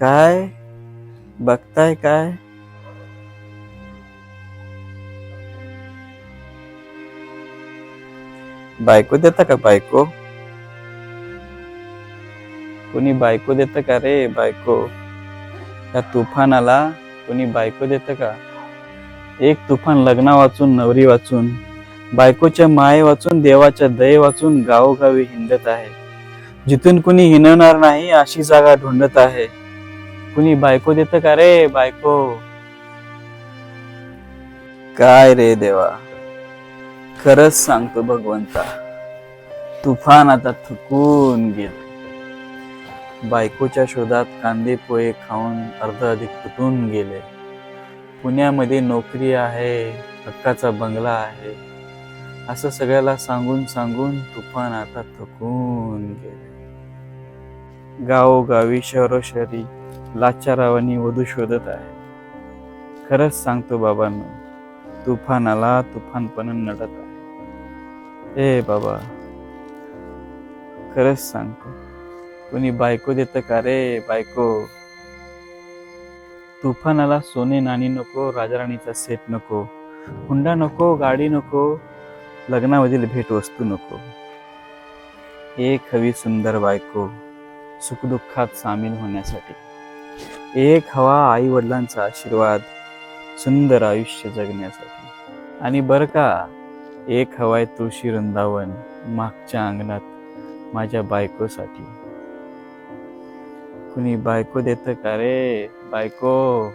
काय? बघताय काय? बायको देता का बायको? कोणी बायको देतं का रे बायको? त्या तुफानाला कोणी बायको देतं का? एक तुफान लग्ना वाचून नवरी वाचून बायकोच्या माये वाचून देवाच्या दये वाचून गावोगावी हिंडत आहे. जिथून कुणी हिनवणार नाही अशी जागा ढुंडत आहे. कुणी बायको देतं का रे बायको? काय रे देवा? खरंच सांगतो भगवंता तुफान आता थकून गेल. बायकोच्या शोधात कांदे पोहे खाऊन अर्ध अधिक तुटून गेले. पुण्यामध्ये नोकरी आहे हक्काचा बंगला आहे. असं सगळ्याला सांगून सांगून तुफान आता थकून गेले. गावोगावी शहरोशहरी लाचारावानी वधू शोधत आहे. खरंच सांगतो बाबांनो तुफान आला तुफान नडत आहे. ए बाबा खरंच सांगतो कोणी बायको देतं का रे बायको? तुफानाला सोने नाणी नको राजाराणीचा सेट नको हुंडा नको गाडी नको लग्नामधील भेटवस्तू नको. एक हवी सुंदर बायको सुखदुःखात सामील होण्यासाठी. एक हवा आई वडिलांचा आशीर्वाद सुंदर आयुष्य जगण्यासाठी. आणि बरं का एक हवाय तुळशी वृंदावन मागच्या अंगणात माझ्या बायकोसाठी. कुणी बायको देतं का रे? बायको!